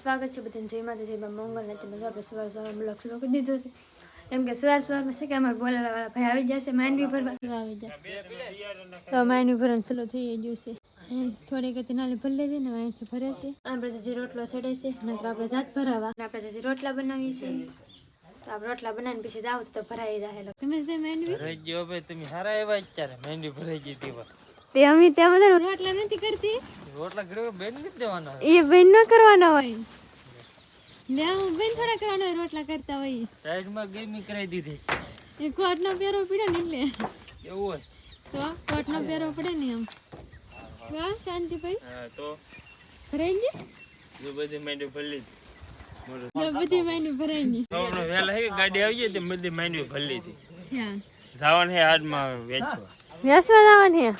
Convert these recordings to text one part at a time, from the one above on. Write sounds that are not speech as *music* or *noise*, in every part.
સ્વાગત છે બધાને જય માતા જય બા મંગલ ને તેમાં આપણે સવાર સવારમાં બ્લોગ શરૂ કરી દીધો છે એમ કે સવાર સવારમાં છે કે અમારા બોલાલા વાળા ભાઈ આવી જશે માંડવી ભરવા. આવી જાય તો માંડવી ભરણ ચલો થઈ ગયું છે. થોડીક હતી નાલી ભરી લેજે ને અહીંથી ભરે છે. આપણે તો જે રોટલો સડે છે નકર આપણે જાત ભરાવા. આપણે તો જે રોટલા બનાવીએ છીએ તો આપણે રોટલા બનાવીને પછી જાવ તો ભરાઈ જાય તમે છે માંડવી ભરાઈ ગયો ભાઈ તમે સારા એવા અત્યારે મહેંદી ભરાઈ ગઈ હતી. તે અમે ત્યાં બધા રોટલા નથી કરતી? રોટલા ઘરે બેન નથી દેવાના. એ બેન નો કરવાના હોય. લે હું બેન થોડા કરવાના હોય રોટલા કરતા હોય. સાઈડમાં ગેમી કરાવી દીધી. એ કોટનો પેરો પીડે ને એટલે. એવું હોય. તો કોટનો પેરો પડે ને એમ. વાહ શાંતિ ભાઈ હા તો? ભરાઈ ગઈ? જો બધી મેંડી ભરી લીધી જો બધી મેંડી ભરાઈ ગઈ. વહેલા હે ગાડી આવી જાય તે બધી મેંડી ભરી હતી. હા. જવાનું હે હાથમાં વેચવા. વેસવા જવાની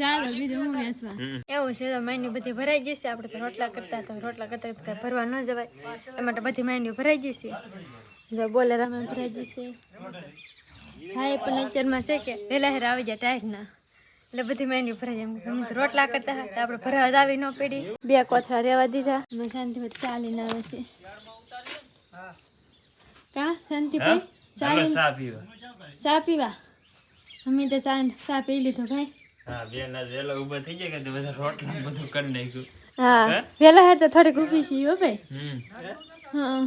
ચાલો બીજું હું વેસવા એવું છે તો માઇન્ડ બધી ભરાઈ ગઈ આપણે તો રોટલા કરતા તો રોટલા કરતા ભરવા ન જવાય. એ માટે બધી માઇન્ડ ભરાઈ ગઈ જો બોલેરામાં ભરાઈ ગઈ હા એ પણ અત્યારમાં છે કે વહેલા હેર આવી જાય ટાઈટના એટલે બધી માઇન્ડ ભરાઈ જાય. એમ તો રોટલા કરતા હતા આપણે ભરવા જ આવી ન પડી. બે કોથળા રહેવા દીધા. અમે શાંતિભાઈ ચાલીને આવે છે. કા? શાંતિભાઈ? હાલો સા પીવા. સા પીવા? અમે તો સા ચા પી લીધો ભાઈ. હા બેન આજ વહેલા ઊભા થઈ જાય કે તો બધા રોટલા બધું કરી નાખ્યું. હા વેલા હે તો થોડીક ઊભી છીએ હો ભાઈ. હમ. હા.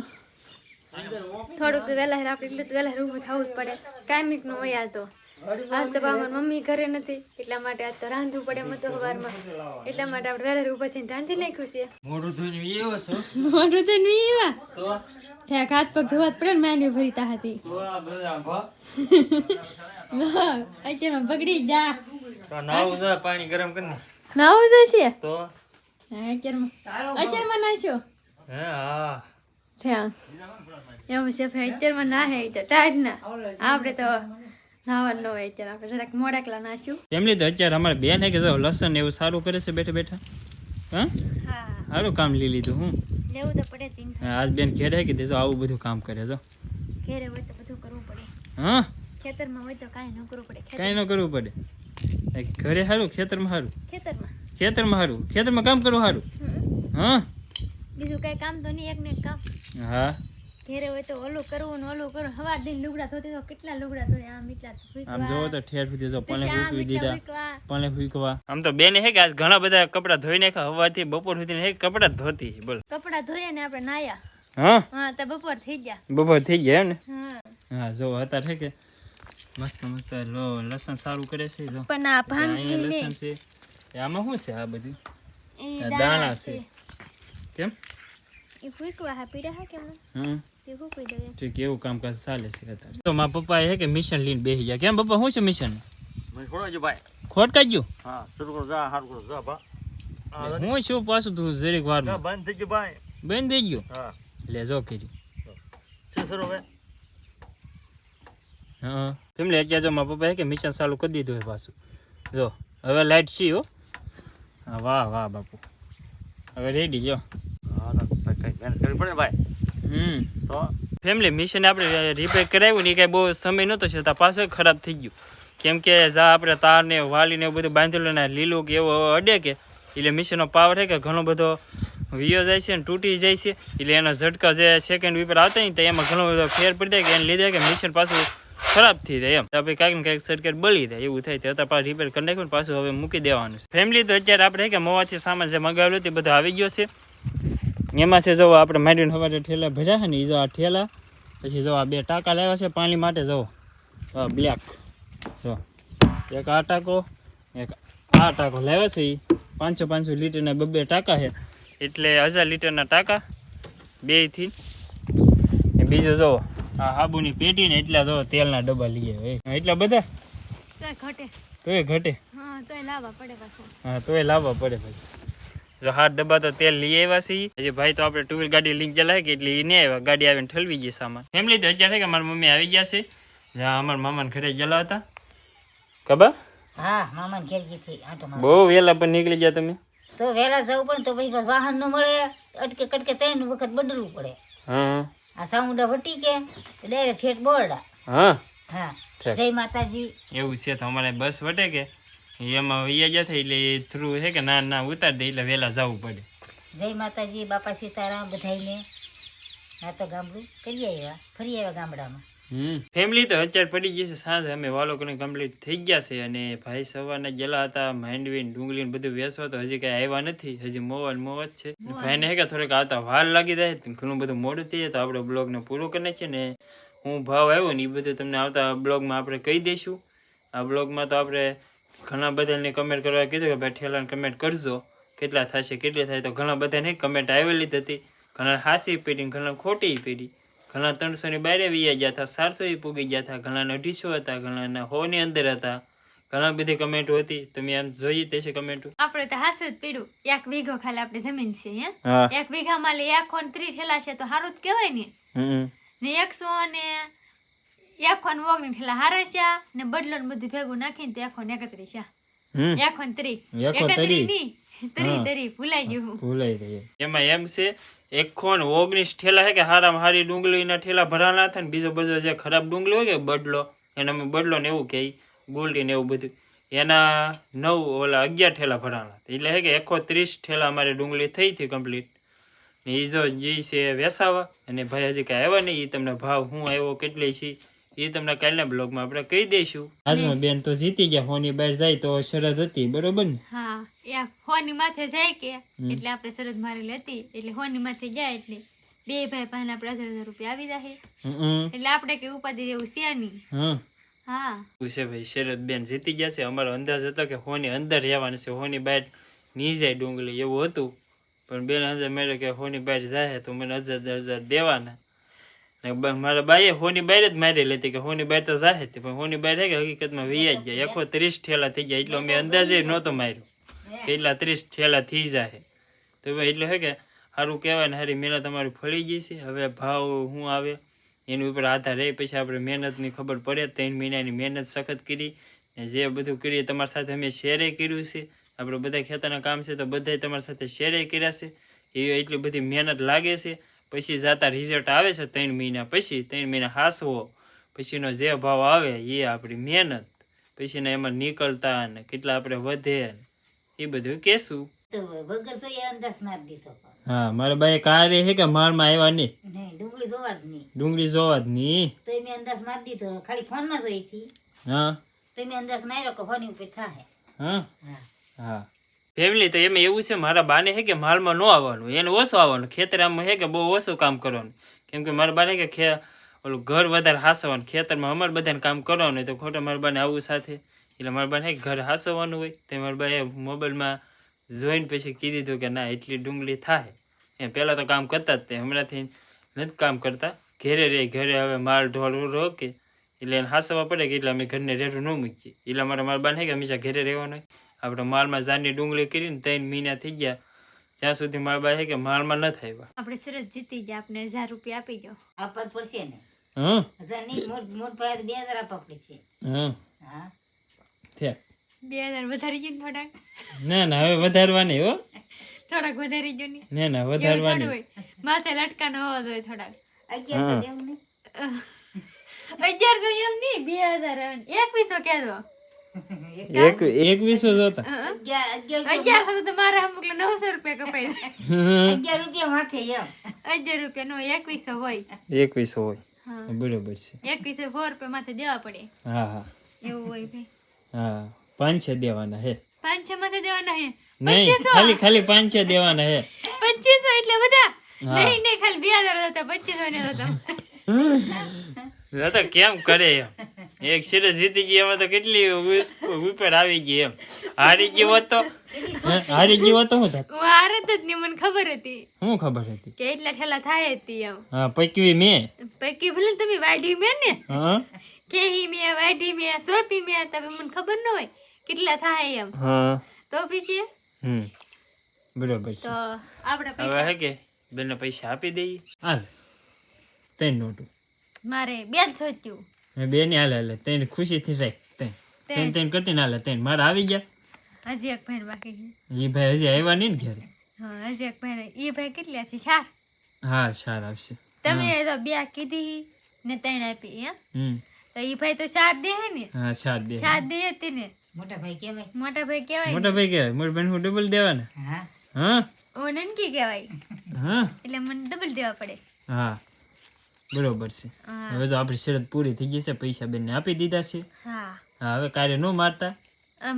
થોડુંક તો વહેલા હેર આપણે એટલે તો ઊભું થવું જ પડે. કાયમિકનું હોય આ તો. આજ તો બા મમ્મી ઘરે નથી. એટલા માટે આજ તો રાંધવું પડે મતો તો સવારમાં એટલા માટે આપણે વેળા ઊભા થઈને રાંધી નાખ્યું છે. મોઢું ધોઈને એવો છો? મોઢું ધોઈને એવા તો? ઠેક હાથ પગ ધોવા જ પડે ને માંડવી ભરીતા હતી તો આ બધા *laughs* બગડી જા. તો નાવું છે પાણી ગરમ કરીને નાવું જોઈશે તો? અત્યારમાં નાખ્યો હે હા. થયા એવું છે અત્યારમાં ના હે તો ટાઈટ ના આપણે તો નાવાનું ન હોય અત્યારે આપણે જરાક મોડાકલા નાખ્યું એમની તો અત્યારે અમારે બેન હે કે જો લસણ એવું સારું કરે છે બેઠા બેઠા? હા? સારું કામ લઈ લીધું હું. લેવું તો પડે આજ બેન ઘેરે કે દેજો આવું બધું કામ કરે જો. ઘેરે હોય તો બધું કરવું પડે. હા? ખેતરમાં હોય તો કાંઈ ન કરવું પડે કાંઈ ન કરવું પડે. ઘરે સારું ખેતરમાં સારું ખેતરમાં. ખેતરમાં સારું ખેતરમાં કામ કરવું સારું. હા? બીજું કાંઈ કામ તો નહીં એક ને એક કામ. હા. ઘેરે હોય તો ઓલું કરવું ને ઓલું કરવું. હવા દિન લુગડા ધોતી તો કેટલા લુગડા ધોય? આમ એટલા આમ જોવો તો ઠેર સુધી જો પાલે ફૂકવી દીધા. પાલે ફૂકવા આમ તો બેન હે કે આજ ઘણા બધા કપડા ધોઈ નાખ્યા હવાથી બપોર સુધી હે કપડા ધોતી બોલ. કપડા ધોઈએ ને આપણે નાયા. હા? હા તો બપોર થઈ ગયા. બપોર થઈ ગયા એમ ને? હા. હા જો હતા છે કે મસ્ત મસ્ત લો લસણ સારું કરે છે જો. પણ આ ભાંગી ને લસણ છે. એ આમાં શું છે આ બધું? દાણા દાણા છે. કેમ? એ ફૂકવા હા પીડા હા કેમ દઈએ ઠીક એવું કામકાજ ચાલે છે અત્યારે તો મારા પપ્પા હે કે મિશન લઈને બેસી ગયા કેમ પપ્પા શું છે મિશન મને છોડો જો ભાઈ ખોટ કાઢ્યું હા શરૂ કરો જા હારું કરો જા ભા હું શું પાછું તું જરીક વાર જા બંધ થઈ ગયું ભાઈ બેન દઈ ગયો હા લે જો કરી શું શરૂ હવે હા કેમ લે અત્યારે જો મારા પપ્પા હે કે મિશન ચાલુ કરી દીધું છે પાછું જો હવે લાઈટ છી હો હા વાહ વાહ બાપુ હવે રેડી જો હા તો કઈ કઈ મહેનત કરવી પડે ને ભાઈ હમ તો ફેમિલી મિશન આપણે રિપેર કરાવ્યું ને એ કાંઈ બહુ સમય નહોતો છતાં પાછો ખરાબ થઈ ગયું. કેમ કે જા આપણે તારને વાલીને એવું બધું બાંધેલું ને લીલું કે એવો અડે કે, એટલે મિશનનો પાવર છે કે ઘણો બધો વીઓ જાય છે ને તૂટી જાય છે, એટલે એનો ઝટકા જે સેકન્ડ વીપર આવતા ને તો એમાં ઘણો બધો ફેર પડી જાય કે એને લીધે કે મિશન પાછું ખરાબ થઈ જાય એમ. આપણે કાંઈક ને કાંઈક સર્કિટ બળી જાય, એવું થાય. તો અત્યારે પાછું રિપેર કરી નાખ્યું પાછું હવે મૂકી દેવાનું ફેમિલી તો અત્યારે આપણે કે મોવાથી સામાન જે મગાવેલું તે બધું આવી ગયો છે. એમાં છે જો આપણે માંડીને સવારે ઠેલા ભર્યા છે ને એ જો આ ઠેલા પછી જો આ બે ટાંકા લાવ્યા છે પાણી માટે જો બ્લેક જો એક આ ટાંકો એક આ ટાંકો લાવ્યા છે એ પાંચસો પાંચસો લીટરના બબ્બે ટાંકા છે. એટલે હજાર લીટરના ટાંકા બેથી ને બીજું જો આ હાબુની પેટી ને એટલા જો તેલના ડબ્બા લઈએ એટલા બધા? તોય ઘટે. તોય ઘટે? હા તોય લાવવા પડે પાછું. હા તોય લાવવા પડે ભાઈ જો હાથ ડબ્બા તો તેલ લઈ આવ્યા છીએ. હજી ભાઈ તો આપણે ટુ વ્હીલ ગાડી લઈને ચલાવી કે એટલે એ નહીં આવ્યા. ગાડી આવીને ઠલવી ગઈ સામાન. ફેમિલી તો અત્યારે કે મારી મમ્મી આવી ગયા છે. જ્યાં અમારા મામાને ઘરે ગયેલા ખબર? હા મામાને ઘેર ગઈ હતી આંટો બહુ વહેલા પણ નીકળી ગયા તમે. તો વહેલા જવું પણ તો વાહન ન મળે. અટકે કટકે ત્રણ વખત બદલવું પડે. હા. આ સાઉન્ડા વટી કે ડાયરેક્ટ ઠેઠ બોરડા. હા. હા. જય માતાજી. એવું છે તો અમારે બસ વટે કે? એમાં વૈયા ગયા થાય એટલે એ થ્રુ છે કે ના ના ઉતાર દે એટલે વહેલા જવું પડે. જય માતાજી બાપા સીતારામ બધાયને. આ તો ગામડું કરી આવ્યા ફરી આવ્યા ગામડામાં. હમ. ફેમિલી તો અત્યારે પડી ગઈ છે સાંજ. અમે વાલો કરીને કમ્પ્લીટ થઈ ગયા છે અને ભાઈ સવારના ગયેલા હતા માંડવી ડુંગળી ને બધું વેસવા તો હજી કઈ આવ્યા નથી. હજી મોવા મોવા જ છે. ભાઈને હે કે થોડીક આવતા વાર લાગી જાય ઘણું બધું મોડું થઈ જાય તો આપણે બ્લોગ ને પૂરો કરી નાખીએ ને હું ભાવ આવ્યો ને એ બધું તમને આવતા બ્લોગમાં આપણે કહી દઈશું. આ બ્લોગમાં તો આપણે ઘણા બધાને કમેન્ટ કરવા કીધું કે ભાઈ ઠેલાને કમેન્ટ કરજો. કેટલા થશે કેટલી થાય તો ઘણા બધાને કમેન્ટ આવેલી જ હતી. ઘણા હાસી પેઢી ઘણા ખોટી પેઢી ઘણા ત્રણસોની બારે વીયા ગયા હતા ચારસો પૂગી ગયા હતા ઘણાને અઢીસો હતા ઘણાના હોની અંદર હતા. ઘણા બધી કમેન્ટો હતી. તમે આમ જોઈએ તે છે કમેન્ટો આપણે તો હાસું જ પીડું. એક વીઘો ખાલી આપણે જમીન છે હે? એક વીઘામાં લે એક ખોન ત્રી ઠેલા છે તો સારું જ કહેવાય ને. ને એકસો ને ખોન ઓગણી ઠેલા હારા છે ને બદલો ને બધું ભેગું નાખીને તો એક ખોન એકત્રીસ છે ખોન ત્રી. એકો ની તરી. તરી ભૂલાઈ ગયું. ભૂલાઈ ગયું. એમાં એમ છે એક ખોન ઓગણીસ ઠેલા હે કે હારામાં હારી ડુંગળીના ઠેલા ભરાના હતા ને બીજો બધો જે ખરાબ ડુંગળી હોય કે બદલો એને અમે બદલો ને એવું કહે ગોલ્ડી ને એવું બધું. એના નવ ઓલા અગિયાર ઠેલા હતા. એટલે હે કે એકો ત્રીસ ઠેલા અમારે ડુંગળી થઈ હતી કમ્પ્લીટ ને એ જો જે છે વેસાવા અને ભાઈ હજી કાંઈ આવ્યા નહીં એ તમને ભાવ હું આવ્યો કેટલી છે એ તમને કાલના બ્લોગમાં આપણે કહી દઈશું. આજમાં બેન તો જીતી ગયા હોની બહાર જાય તો શરદ હતી બરોબર ને? હા એ હોની માથે જાય કે એટલે આપણે શરદ મારેલી હતી એટલે હોની માથે જાય એટલે બે ભાઈ પાસે આપણે હજાર હજાર રૂપિયા આવી જાય એટલે આપણે કે ઉપાધિ જેવું છે નહીં. હા. છે ભાઈ શરદ બેન જીતી ગયા છે. અમારો અંદાજ હતો કે હોની અંદર રહેવાનું છે હોની બહાર નહીં જાય ડુંગળી એવું હતું. પણ બેન અંદર મેળે કે હોની બહાર જાય તો મને હજાર હજાર દેવાના. મારા બાઈએ હોની બહાર જ મારી લેતી કે હોની બહાર તો જાહે જ પણ હોની બહાર હે કે હકીકતમાં વિયા જાય એકો ત્રીસ ઠેલા થઈ જાય એટલો મેં અંદાજે નહોતો માર્યો. એટલા ત્રીસ ઠેલા થઈ જાય તો એટલે હે કે સારું કહેવાય ને સારી મહેનત અમારી ફળી ગઈ છે. હવે ભાવ શું આવે? એની ઉપર આધાર રહે. પછી આપણે મહેનતની ખબર પડે. ત્રણ મહિનાની મહેનત સખત કરી. જે બધું કરીએ તમારી સાથે અમે શેરે કર્યું છે. આપણે બધા ખેતરના કામ છે તો બધાય તમારી સાથે શેરે કર્યા છે. એવી એટલી બધી મહેનત લાગે છે. પછી જાતા રિઝલ્ટ આવે છે ત્રણ મહિના પછી ત્રણ મહિના હાસવો પછીનો જે ભાવ આવે એ આપણી મહેનત પછીના એમાં નીકળતા ને કેટલા આપણે વધે એ બધું મારી દીધો હા મારા બાઈ કારે હે કે માળમાં આવ્યા નહીં. ડુંગળી જોવા જ નહીં. ડુંગળી જોવા જ નહીં. તો એ મેં અંદાજ મારી દીધો ખાલી ફોનમાં જોઈ હતી હા. તો મેં અંદાજ માર્યો કે ફોની ઉપર થાય હા? હા. હા. ફેમિલી તો એમાં એવું છે, મારા બાને હે કે માલમાં ન આવવાનું, એને ઓછું આવવાનું, ખેતરામાં હે કે બહુ ઓછું કામ કરવાનું. કેમ કે મારા બાને કે ખે, ઓલું ઘર વધારે હાસવાનું, ખેતરમાં અમારે બધાને કામ કરવાનું હોય તો ખોટા મારા બાને આવું સાથે. એટલે મારા બાને ઘર હાસવાનું હોય, તે મારા બાએ મોબાઈલમાં જોઈને પછી કીધું હતું કે ના, એટલી ડુંગળી થાય. એ પહેલાં તો કામ કરતા જ તે, હમણાંથી નથી કામ કરતા. ઘેરે રે ઘરે હવે માલ ઢોળ રોકે. એટલે એને હાસવા પડે કે એટલે અમે ઘરને રેડું ન મૂકીએ. એટલે મારા મારા બાને કે હંમેશા ઘરે રહેવાનું હોય. આપણે માળમાં ઝાડની ડુંગળી કરીને ત્રણ મહિના થઈ ગયા. ત્યાં સુધી મારા બા છે કે માળમાં ન થાય આપણે સરસ જીતી ગયા આપણે હજાર રૂપિયા આપી દો. આપવા પડશે ને. હમ? હજાર નહીં મોટ મોટ ભાઈ બે હજાર આપવા પડશે હમ. હા. થયા. બે હજાર વધારી ગયું ને થોડાક? ના ના હવે વધારવાની હો. થોડાક વધારી ગયું ને. ના ના વધારવાની. હોય. માથે લટકાનો હોવો જોઈએ થોડાક. અગિયારસો એમ ને? અગિયારસો એમ નહીં બે હજાર એકવીસો કહેતો એક એકવીસો જોતા અગિયાર અગિયાર અગિયારસો તો મારા અમુક નવસો રૂપિયા કપાય *laughs* અગિયાર રૂપિયા માથે અગિયાર રૂપિયા નો એકવીસો હોય. એકવીસો હોય. હા. બરોબર છે. એકવીસો ફોર રૂપિયા માથે દેવા પડે. હા હા. એવું હોય ભાઈ. હા. પાંચ છે દેવાના હે. પાંચ છ માથે દેવાના હે? નહીં ખાલી ખાલી પાંચ છે દેવાના હે. પચીસો એટલે બધા? નહીં નહીં ખાલી બે હજાર હતા પચીસો ને હતા. કેમ કરે એમ? એક સિરીઝ જીતી ગઈ એમાં તો કેટલી વિપેડ ઉપર આવી ગઈ એમ. હારી ગઈ હોત તો હારી ગઈ હોત તો હું થાત? હું હારત જ નહીં મને ખબર હતી. શું ખબર હતી? કે એટલા ઠેલા થાય હતી એમ. હા પકવી મેં. પૈકી ભલે તમે વાઢી મેં ને? હા? કેહી મેં વાઢી મેં સોપી મેં તમે મને ખબર ન હોય કેટલા થાય એમ. હા. તો પછી? હમ. બરોબર તો છે આપણે હવે હે કે બેનો પૈસા આપી દઈએ. હાલ. ત્રણ નોટ. મારે બેન સોચ્યું મેં બેને હાલે હાલે ત્રણ ખુશીથી રાખ ત્રણ ત્રણ ત્રણ કરતી ને હાલે ત્રણ મારા આવી ગયા. હજી એક ભાઈ બાકી છે. એ ભાઈ હજી આવ્યા નહીં ને ઘરે? હા હજી એક ભાઈ એ ભાઈ કેટલી આપશે ચાર. હા ચાર આવશે. તમે તો બે કીધી ને ત્રણ આપી હે હમ. તો એ ભાઈ તો ચાર દે હે ને? હા ચાર દે ચાર દે હતી ને? મોટા ભાઈ કહેવાય. મોટા ભાઈ કેવાય મોટા ભાઈ કહેવાય. મોટા બેન હું ડબલ દેવાના? હા. હા? ઓ નનકી કહેવાય. હા? એટલે મને ડબલ દેવા પડે. હા. બરોબર છે. હવે તો આપણી શરત પૂરી થઈ ગઈ છે પૈસા બેનને આપી દીધા છે. હા. હવે કાર્ય ન મારતા.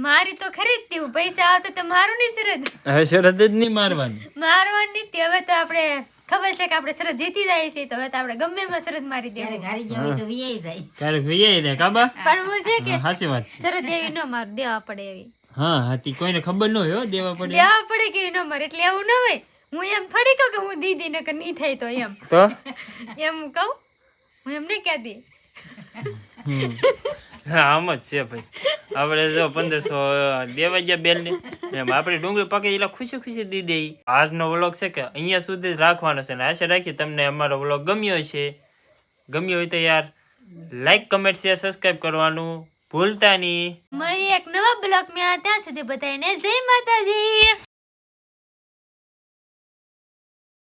મારી તો ખરી જ તેવું પૈસા આવતા તો મારું નહીં શરત. હવે શરત જ નહીં મારવાની. મારવાની તે. હવે તો આપણે ખબર છે કે આપણે શરત જીતી જાય છે તો હવે તો આપણે ગમે એમાં શરત મારી ત્યારે દેવું ઘારી જવી તો વીઆઈ જાય. ક્યારેક વૈયા દે કાબા પણ હું છે કે સાચી વાત છે. શરત દેવી ન મારું દેવા પડે એવી. હા હાથી કોઈને ખબર ન હોય દેવા પડે. દેવા પડે કે ન મારે એટલે એવું ન હોય. હું એમ થોડી કહું કે હું દીદી નકર નહીં થાય તો એમ. તો? એમ કહું? હું એમ નહીં કહેતી. હા આમ જ છે ભાઈ. આપણે જો પંદરસો દેવા ગયા બેન ને એમ આપણે ડુંગળી પાકે એટલે ખુશી ખુશી દી દઈ આજનો વ્લોગ છે કે અહીંયા સુધી રાખવાનો છે ને આશા રાખીએ તમને અમારો વ્લોગ ગમ્યો છે ગમ્યો હોય તો યાર લાઈક કમેન્ટ શેર સબસ્ક્રાઈબ કરવાનું ભૂલતા નહીં. મળી એક નવા બ્લોગ મેં ત્યાં સુધી બતાવીને જય માતાજી.